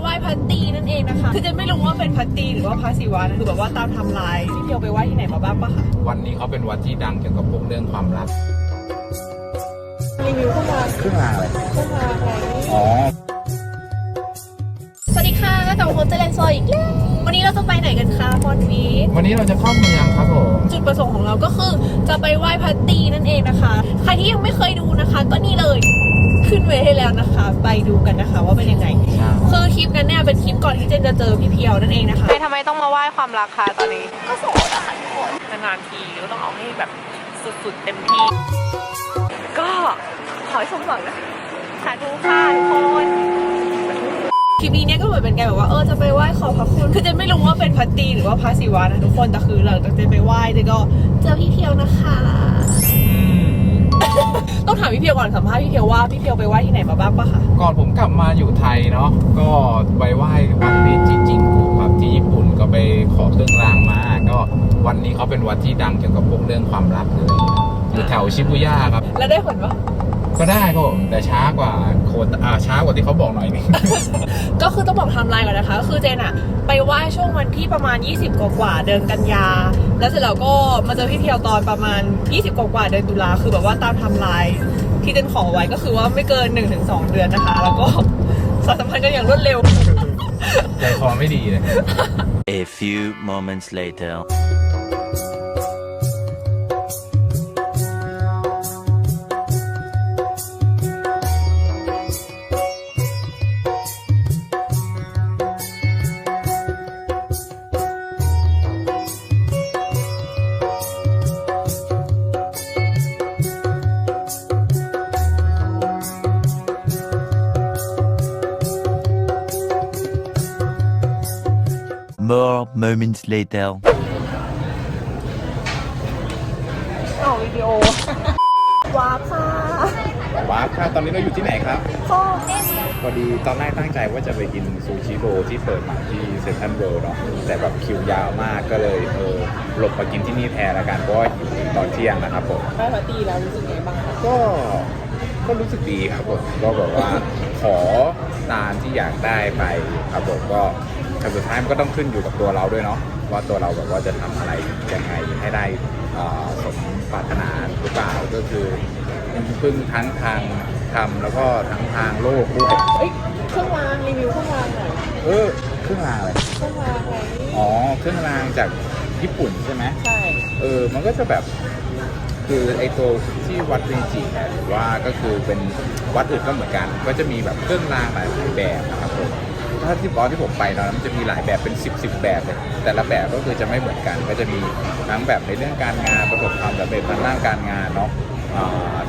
ไหว้พัตตีนั่นเองนะคะคือเจะไม่รู้ว่าเป็นพัตตีหรือว่าพระศิวะนะคือแบบว่าตามไทำลายที่เพียวไปไหว้ที่ไหนมาบ้างปะคะวันนี้เขาเป็นวัดที่ดังเกี่ยวกับพวกเรื่องความรักรีวิวเข้ามาเครื่องรางอะไรเข้ามาไหนอ๋อสวัสดีค่ะกับผมเจเลนซอยอีกแล้ววันนี้เราจะไปไหนกันคะพรวีทวันนี้เราจะเข้าเมืองครับผมจุดประสงค์ของเราก็คือจะไปไหว้พัตตีนั่นเองนะคะ ใครที่ยังไม่เคยดูนะคะ ก็นี่เลยขึ้ นเวทให้แล้วนะคะ ไปดูกันนะคะว่าเป็นยังไงคือคลิปนั้นเนี่ยเป็นคลิปก่อนที่เจนจะเจอพี่เพียวนั่นเองนะคะทำไมต้องมาไหว้ความรักคะตอนนี้ ก็โสดอะค่ะทุกคนนานๆทีก็ต้องเอาให้แบบสุดๆเต็มที่ ก็ขอให้สมหวังนะสาธุค่ะทุกคนคลิปนี้เนี่ยก็เหมือนเป็นการแบบว่าเออจะไปไหว้ขอพระคุณคือเจนไม่รู้ว่าเป็นพัตตีหรือว่าพระศิวะนะทุกคนแต่คือหลังจากเจนไปไหว้เจนก็เจอพี่เพียวนะคะอืม ต้องถามพี่เพียวก่อนสัมภาษณ์พี่เพียวว่าพี่เพียวไปไหว้ที่ไหนมาบ้างปะคะ ก่อนผมกลับมาอยู่ไทยเนาะก็ไปไหว้วัดนี้จิจิงกุครับที่ญี่ปุ่นก็ไปขอเครื่องรางมา ก็วันนี้เขาเป็นวัดที่ดังเกี่ยวกับพวกเรื่องความรักเลยอยู่แถวชิบุย่าครับ แล้วได้ผลปะ ก็ได้ครับผมแต่ช้ากว่าโคตอ่าช้ากว่าที่เขาบอกหน่อยนึง ก็คือต้องบอกไทำลายก่อนนะคะก็คือเจนอะไปไหว้ช่วงวันที่ประมาณ 20 กว่ากว่าๆเดือนกันยา แล้วเสร็จแล้วก็มาเจอพี่เพียวตอนประมาณ 20 กว่ากว่าๆเดือนตุลาคือแบบว่าตามไทำลายที่เจนขอไว้ก็คือว่าไม่เกิน 1-2 เดือนนะคะ แล้วก็สานสัมพันธ์กันอย่างรวดเร็ว ใจคอไม่ดีเลย A few moments later. Moments later. เอาวิดีโอ ว้าร์ปค่ะว้าวครับตอนนี้เราอยู่ที่ไหนครับข้อเอ็มพอดีตอนแรกตั้งใจว่าจะไปกินซูชิโรที่เปิดใหม่ที่เซ็นทรัลเวิลด์เนาะแต่แบบคิวยาวมากก็เลยเออหลบมากินที่นี่แทนละกันเพราะว่าหิวตอนเที่ยงนะครับผมไหว้พัตตีแล้วรู้สึกไงบ้างคะก็ก็รู้สึกดีครับผมก็แบบว่าขอตามที่อยากได้ไปครับผมก็ แต่สุดท้ายมันก็ต้องขึ้นอยู่กับตัวเราด้วยเนาะว่าตัวเราแบบว่าจะทำอะไรยังไงให้ได้อ่าสมปรารถนาหรือเปล่าก็คือพึ่งทั้งทางทำแล้วก็ทั้งทางโลกด้วยเอ้ยเครื่องรางรีวิวเครื่องรางหน่อยเออเครื่องรางอะไรเครื่องรางอะไรนี่อ๋อเครื่องรางจากญี่ปุ่นใช่ไหมใช่เออมันก็จะแบบคือไอตัวที่วัดเรจิเนี่ยหรือว่าก็คือเป็นวัดอื่นก็เหมือนกัน ก็จะมีแบบเครื่องรางหลายแบบนะครับผม ถ้าที่ตอนที่ผมไปตอนนั้นมันจะมีหลายแบบเป็น 10บสแบบเลยแต่ละแบบก็คือจะไม่เหมือนกัน ก็จะมีทั้งแบบในเรื่องการงานประสบความสำเร็จทางด้านการงานเนาะ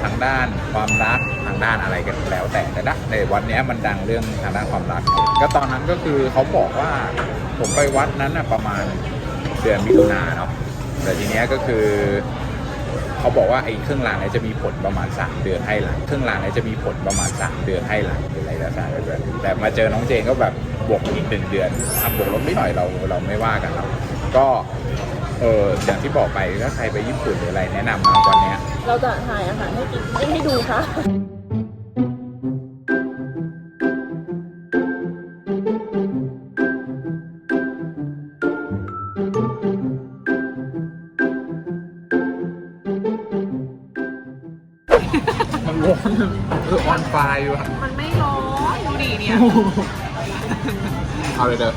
ทางด้านความรักทางด้านอะไรกันแล้วแต่แต่ละในวันนี้มันดังเรื่องทางด้านความรัก ก็ตอนนั้นก็คือเขาบอกว่าผมไปวัดนั้นนะประมาณเดือนมิถุนาเนาะแต่ทีเนี้ยก็คือ เขาบอกว่าไอ้เครื่องรางเนี้จะมีผลประมาณ 3 เดือนให้หลัง เครื่องรางเนี้จะมีผลประมาณ 3 เดือนให้หลังหรือะไรต่างๆแบบนี้แต่มาเจอน้องเจนก็แบบบวกอีกหนึ่งเดือนทำบวกลบนิดหน่อยเราเราไม่ว่ากันเราก็เอออย่างที่บอกไปถ้าใครไปญี่ปุ่นหรืออะไรแนะนำมาวันเนี้ยเราจะถ่ายอาหารให้กินให้ให้ดูค่ะ ไฟอยู่อะ มันไม่ร้อนดูดีเนี่ย เอาเลยเด้อ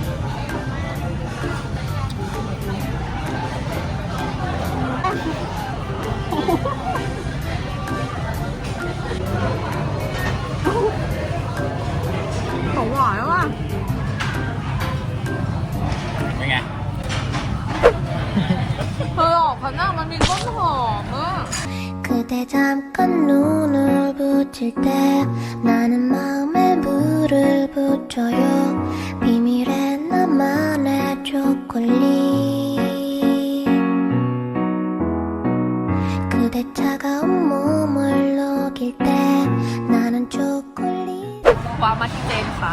ของหวานว่ะ เป็นไง เธอออกข้างหน้ามันมีต้นหอมอ่ะ 그대 잠깐 눈을 붙일 때 나는 마음에 불을 붙여요 비밀의 나만의 초콜릿 그대 차가운 몸을 녹일 때 나는 초콜릿 ว้ามาที่เจนค่ะ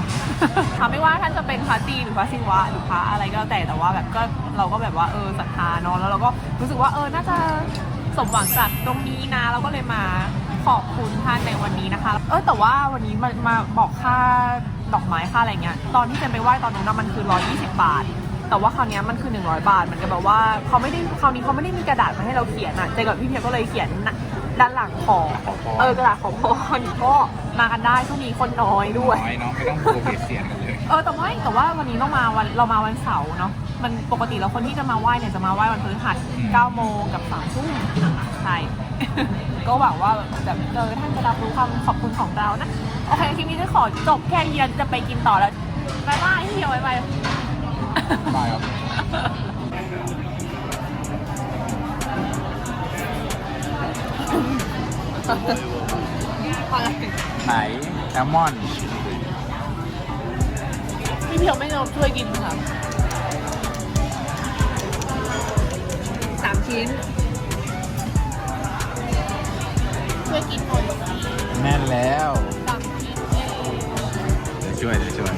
ทำไม่ว่าท่านจะเป็นพระตรีหรือพระศิวะหรือพระอะไรก็แล้วแต่แต่ว่าแบบก็เราก็แบบว่าเออศรัทธาเนาะแล้วเราก็รู้สึกว่าเออน่าจะสมหวังจากตรงนี้นะ เราก็เลยมา ขอบคุณท่านในวันนี้นะคะ เออแต่ว่าวันนี้มามาบอกค่าดอกไม้ค่าอะไรเงี้ย ตอนที่เจนไปไหว้ตอนนู้นนะมันคือ 120 บาท แต่ว่าคราวเนี้ยมันคือ 100 บาท มันก็แบบว่าเขาไม่ได้คราวนี้เขาไม่ได้มีกระดาษมาให้เราเขียนอะ เจนกับพี่เพียวก็เลยเขียนด้านหลังของขอพร เออกระดาษของพรก็มากันได้ช่วงนี้คนน้อยด้วย น้อยเนาะไม่ต้องกลัวเบียดเสียดกันเลย เออแต่ว่าแต่ว่าวันนี้เรามาวันเรามาวันเสาร์เนาะ มันปกติแล้วคนที่จะมาไหว้เนี่ยจะมาไหว้วันพฤหัสอืม 9โมงกับ3ทุ่มใช่ ก็หวังว่าแบบเออท่านจะรับรู้ความขอบคุณของเรานะ โอเคคลิปนี้จะขอจบแค่นี้เราจะไปกินต่อแล้วบายบายพี่เดียวบายบายมาครับ ไหนแซลมอน พี่เพียวไม่ยอมช่วยกินค่ะ ชิ้น ช่วยกินหน่อยสิแน่นแล้ว สามชิ้นเอง เดี๋ยวช่วยเดี๋ยวช่วย